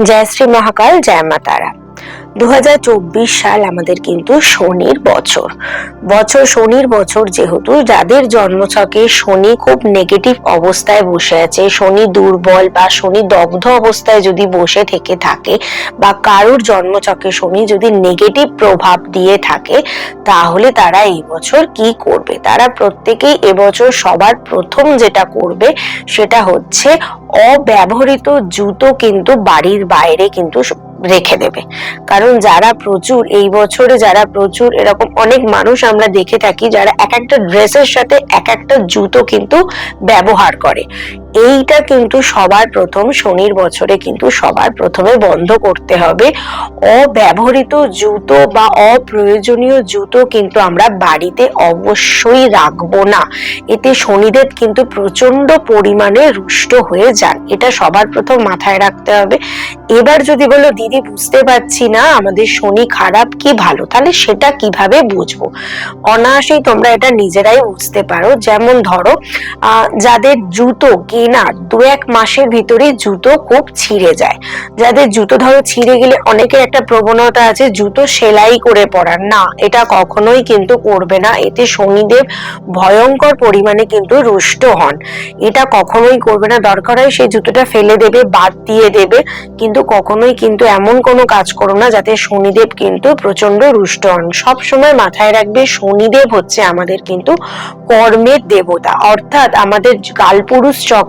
जय श्री महाकाल जय मातारा দু হাজার চব্বিশ সাল আমাদের কিন্তু শনির বছর। বছর, শনির বছর যেহেতু যাদের জন্মছকে শনি খুব নেগেটিভ অবস্থায় বসে আছে, শনি দুর্বল বা শনি দগ্ধ অবস্থায় যদি বসে থেকে থাকে বা কারোর জন্মছকে শনি যদি নেগেটিভ প্রভাব দিয়ে থাকে, তাহলে তারা এই বছর কি করবে? তারা প্রত্যেকেই এবছর সবার প্রথম যেটা করবে সেটা হচ্ছে অব্যবহৃত জুতো কিন্তু বাড়ির বাইরে কিন্তু রেখে দেবে। কারণ যারা প্রচুর, এই বছরে যারা প্রচুর, এরকম অনেক মানুষ আমরা দেখে থাকি যারা এক একটা ড্রেসের সাথে এক একটা জুতো কিন্তু ব্যবহার করে। এইটা কিন্তু সবার প্রথম, শনির বছরে কিন্তু সবার প্রথমে বন্ধ করতে হবে। অব্যবহৃত জুতো বা অপ্রয়োজনীয় জুতো কিন্তু আমরা বাড়িতে অবশ্যই রাখব না। এতে শনিদেব কিন্তু প্রচণ্ড পরিমাণে রুষ্ট হয়ে যান। এটা সবার প্রথম মাথায় রাখতে হবে। এবার যদি বলো, দিদি, বুঝতে পারছি না, আমাদের শনি খারাপ কি ভালো? তাহলে সেটা কীভাবে বুঝব? অনায়াসেই তোমরা এটা নিজেরাই বুঝতে পারো। যেমন ধরো যাদের জুতো কেনার দু এক মাসের ভিতরে জুতো খুব ছিঁড়ে যায়। যাদের জুতো ধরো ছিঁড়ে গেলে অনেকের একটা প্রবণতা আছে, জুতো সেলাই করে পরার। না, এটা কখনোই কিন্তু করবে না। এতে শনিদেব ভয়ঙ্কর পরিমাণে কিন্তু রুষ্ট হন। এটা কখনোই করবে না। দরকার হয় সেই জুতোটা ফেলে দেবে, বাদ দিয়ে দেবে। কিন্তু কখনোই কিন্তু এমন কোনো কাজ করো না যাতে শনিদেব কিন্তু প্রচণ্ড রুষ্ট হন। সব সময় মাথায় রাখবে শনিদেব হচ্ছে আমাদের কিন্তু কর্মের দেবতা। অর্থাৎ আমাদের কালপুরুষ চক্রে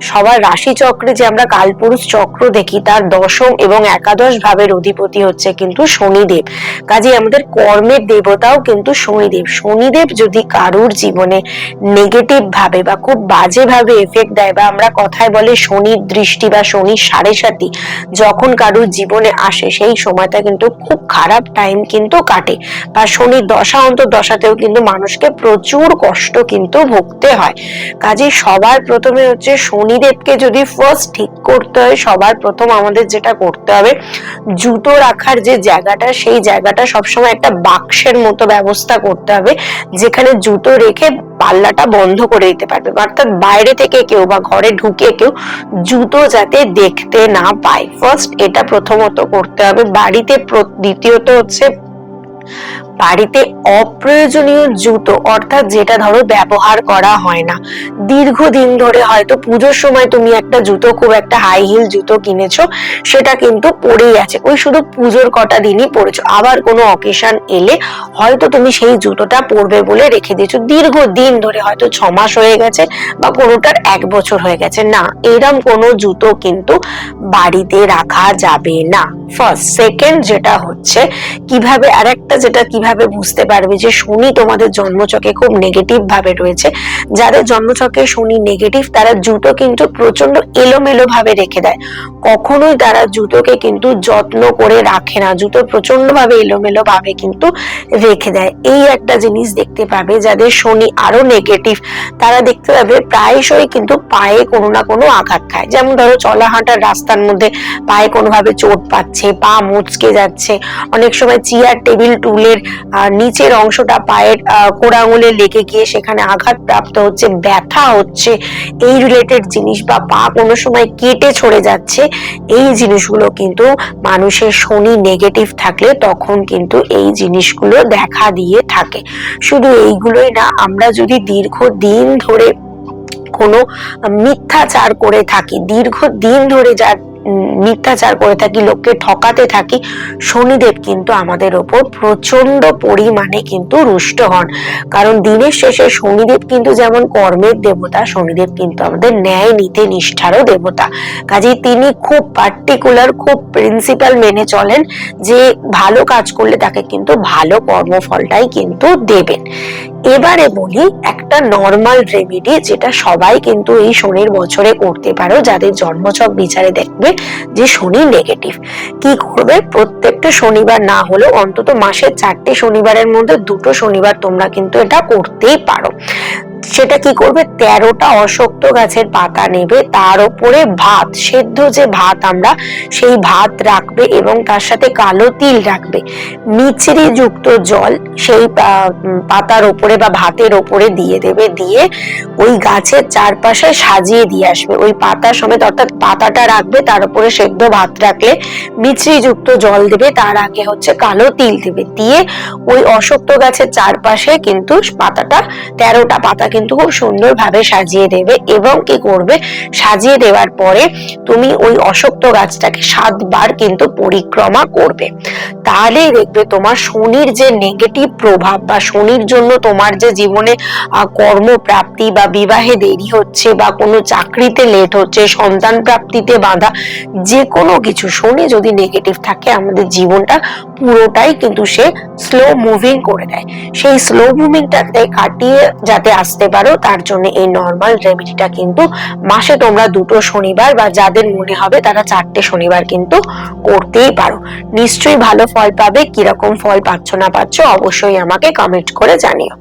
সবার রাশি চক্রে যে আমরা কালপুরুষ চক্র দেখি, তার দশম এবং একাদশ ভাবের অধিপতি হচ্ছে কিন্তু শনিদেব। কাজে আমাদের কর্মের দেবতাও কিন্তু শনিদেব। শনিদেব যদি কারুর জীবনে নেগেটিভ ভাবে বা খুব বাজে ভাবে এফেক্ট দেয় বা আমরা কথায় বলে শনির দৃষ্টি বা শনির সাড়ে সাথী যখন কারুর জীবনে আসে, সেই সময়টা কিন্তু খুব খারাপ টাইম কিন্তু কাটে। বা শনির দশা অন্তর দশাতেও কিন্তু মানুষকে প্রচুর কষ্ট কিন্তু ভুগতে হয়। কাজে সবার প্রথমে হচ্ছে শনিদেবকে যদি ফার্স্ট ঠিক করতে হয়, সবার প্রথম আমাদের যেটা করতে হবে, জুতো রাখার যে জায়গাটা, সেই জায়গাটা সবসময় একটা বাক্সের মতো ব্যবস্থা করতে হবে, যেখানে জুতো রেখে পাল্লাটা বন্ধ করে দিতে পারবে। অর্থাৎ বাইরে থেকে কেউ বা ঘরে ঢুকে কেউ জুতো যাতে দেখতে না পায়। ফার্স্ট এটা প্রথমত করতে হবে। বাড়িতে দ্বিতীয়ত হচ্ছে বাড়িতে অপ্রয়োজনীয় জুতো, অর্থাৎ যেটা ধরো ব্যবহার করা হয় না। দীর্ঘদিন ধরে হয়তো পুজোর সময় তুমি একটা জুতো, খুব একটা হাই হিল জুতো কিনেছো, সেটা কিন্তু পরেই আছে। ওই শুধু পুজোর কটা দিনই পরেছো। আবার কোনো অকেশন এলে হয়তো তুমি সেই জুতোটা পরবে বলে রেখে দিয়েছ। দীর্ঘদিন ধরে হয়তো ছ মাস হয়ে গেছে বা কোনোটার এক বছর হয়ে গেছে। না, এরম কোনো জুতো কিন্তু বাড়িতে রাখা যাবে না। ফার্স্ট সেকেন্ড যেটা হচ্ছে, কীভাবে, আরেকটা যেটা কীভাবে বুঝতে পারবে যে শনি তোমাদের জন্মচকে খুব নেগেটিভ ভাবে রয়েছে। যাদের জন্মচকে শনি নেগেটিভ তারা জুতো কিন্তু প্রচণ্ড এলোমেলো ভাবে রেখে দেয়। কখনোই তারা জুতোকে কিন্তু যত্ন করে রাখে না। জুতো প্রচণ্ড ভাবে এলোমেলো ভাবে কিন্তু রেখে দেয়। এই একটা জিনিস দেখতে পাবে যাদের শনি আরও নেগেটিভ তারা দেখতে পাবে প্রায়শই কিন্তু পায়ে কোনো না কোনো আঘাত খায়। যেমন ধরো চলা হাঁটার রাস্তার মধ্যে পায়ে কোনোভাবে চোট পাচ্ছে, পা মুচকে যাচ্ছে, অনেক সময় চেয়ার টেবিল টুলের আহ, নিচের অংশটা পায়ের আহ, কোড়া আঙুলে লেগে গিয়ে সেখানে আঘাত প্রাপ্ত হচ্ছে ব্যথা হচ্ছে এই রিলেটেড জিনিস বা পা কোনো সময় কেটে ছড়ে যাচ্ছে এই জিনিসগুলো কিন্তু মানুষের শনি নেগেটিভ থাকলে তখন কিন্তু এই জিনিসগুলো দেখা দিয়ে থাকে। শুধু এইগুলোই না আমরা যদি দীর্ঘদিন ধরে কোনো মিথ্যাচার করে থাকি দীর্ঘদিন ধরে যার মিথ্যাচার করে থাকি, লোককে ঠকাতে থাকি, শনিদেব কিন্তু আমাদের ওপর প্রচণ্ড পরিমাণে কিন্তু রুষ্ট হন। কারণ দিনের শেষে শনিদেব কিন্তু যেমন কর্মের দেবতা, শনিদেব কিন্তু আমাদের ন্যায়, নীতি, নিষ্ঠারও দেবতা। কাজেই তিনি খুব পার্টিকুলার খুব প্রিন্সিপাল মেনে চলেন যে ভালো কাজ করলে তাকে কিন্তু ভালো কর্মফলটাই কিন্তু দেবেন। এবারে বলি একটা নর্মাল রেমেডি যেটা সবাই কিন্তু এই শনির বছরে করতে পারো, যাদের জন্মছক বিচারে দেখবে যে শনি নেগেটিভ কি করবে? প্রত্যেকটা শনিবার না হলেও অন্তত মাসের চারটে শনিবারের মধ্যে দুটো শনিবার তোমরা কিন্তু এটা করতেই পারো। সেটা কি করবে? তেরোটা অশক্ত গাছের পাতা নেবে, তার উপরে ভাত, সেদ্ধ যে ভাত আমরা, সেই ভাত রাখবে এবং তার সাথে কালো তিল রাখবে। মিচড়ি যুক্ত জল সেই পাতার ওপরে বা ভাতের ওপরে দিয়ে দেবে, দিয়ে ওই গাছের চারপাশে সাজিয়ে দিয়ে আসবে। ওই পাতা সমেত অর্থাৎ পাতাটা রাখবে, তার উপরে সেদ্ধ ভাত রাখলে মিচড়ি যুক্ত জল দেবে, তার আগে হচ্ছে কালো তিল দেবে। দিয়ে ওই অশক্ত গাছের চারপাশে কিন্তু পাতাটা, তেরোটা পাতা কিন্তু খুব সুন্দরভাবে সাজিয়ে দেবে এবং কি করবে? সাজিয়ে দেওয়ার পরে তুমি ওই অশক্ত গাছটাকে সাতবার কিন্তু পরিক্রমা করবে। তাহলেই দেখবে তোমার শনির যে নেগেটিভ প্রভাব বা শনির জন্য তোমার যে জীবনে কর্মপ্রাপ্তি বা বিবাহে দেরি হচ্ছে বা কোনো চাকরিতে লেট হচ্ছে, সন্তান প্রাপ্তিতে বাধা যে কোনো কিছু শনি যদি নেগেটিভ থাকে, আমাদের জীবনটা পুরোটাই কিন্তু সে স্লো মুভিং করে দেয়। সেই স্লো মুভিংটাকে কাটিয়ে যাতে আসতে পারো, তার জন্য এই নর্মাল রেমেডিটা কিন্তু মাসে তোমরা দুটো শনিবার বা যাদের মনে হবে তারা চারটে শনিবার কিন্তু করতেই পারো। নিশ্চয়ই ভালো ফল পাবে, কীরকম ফল পাচ্ছ না পাচ্ছ অবশ্যই আমাকে কমেন্ট করে জানিও।